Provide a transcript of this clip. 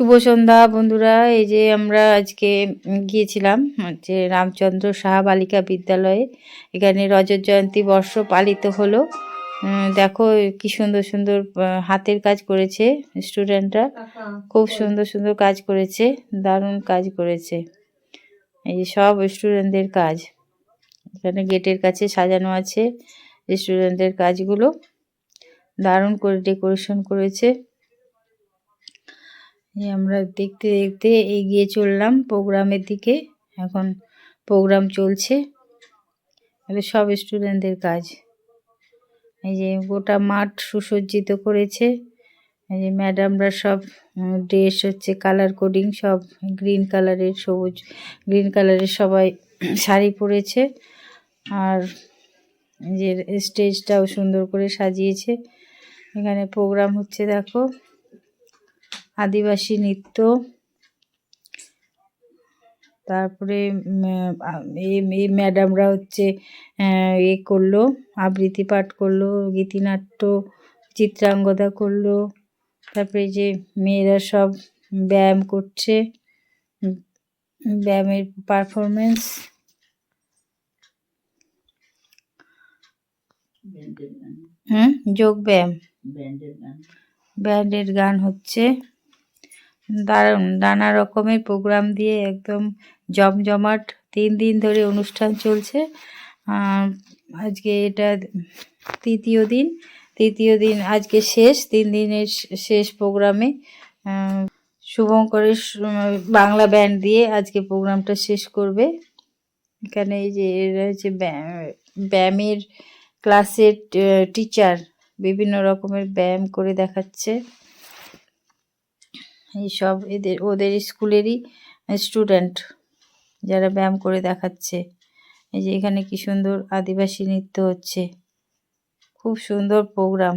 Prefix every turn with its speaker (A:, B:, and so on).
A: শুভ সন্ধ্যা, বন্ধুরা। এই যে আমরা আজকে গিয়েছিলাম হচ্ছে রামচন্দ্র সাহা বালিকা বিদ্যালয়ে। এখানে রজত জয়ন্তী বর্ষ পালিত হলো। দেখো কি সুন্দর সুন্দর হাতের কাজ করেছে স্টুডেন্টরা। খুব সুন্দর সুন্দর কাজ করেছে, দারুণ কাজ করেছে। এই যে সব স্টুডেন্টদের কাজ। এখানে গেটের কাছে সাজানো আছে স্টুডেন্টদের কাজগুলো। দারুণ করে ডেকোরেশন করেছে। আমরা দেখতে দেখতে এগিয়ে চললাম প্রোগ্রামের দিকে। এখন প্রোগ্রাম চলছে। এগুলো সব স্টুডেন্টদের কাজ। এই যে গোটা মাঠ সুসজ্জিত করেছে। এই যে ম্যাডামরা সব ড্রেস হচ্ছে কালার কোডিং, সব গ্রিন কালারের, সবুজ, গ্রিন কালারের সবাই শাড়ি পরেছে। আর যে স্টেজটাও সুন্দর করে সাজিয়েছে। এখানে প্রোগ্রাম হচ্ছে, দেখো। আদিবাসী নৃত্য। তারপরে এই ম্যাডামরা হচ্ছে এ করল আবৃত্তি পাঠ করল গীতিনাট্য চিত্রাঙ্গদা করল তারপরে যে মেয়েরা সব ব্যায়াম করছে ব্যায়ামের পারফরমেন্স হুম? যোগ ব্যায়াম। ব্যান্ডের গান হচ্ছে। নানা রকমের প্রোগ্রাম দিয়ে একদম জমজমাট তিন দিন ধরে অনুষ্ঠান চলছে। আজকে এটা তৃতীয় দিন। তৃতীয় দিন আজকে শেষ, তিন দিনের শেষ প্রোগ্রামে শুভঙ্করের বাংলা ব্যান্ড দিয়ে আজকে প্রোগ্রামটা শেষ করবে। এখানে এই যে এরা হচ্ছে ব্যায়ামের ক্লাসের টিচার বিভিন্ন রকমের ব্যায়াম করে দেখাচ্ছে। এইসব এদের, ওদের স্কুলেরই স্টুডেন্ট যারা ব্যায়াম করে দেখাচ্ছে। এই যে এখানে কি সুন্দর আদিবাসী নৃত্য হচ্ছে। খুব সুন্দর প্রোগ্রাম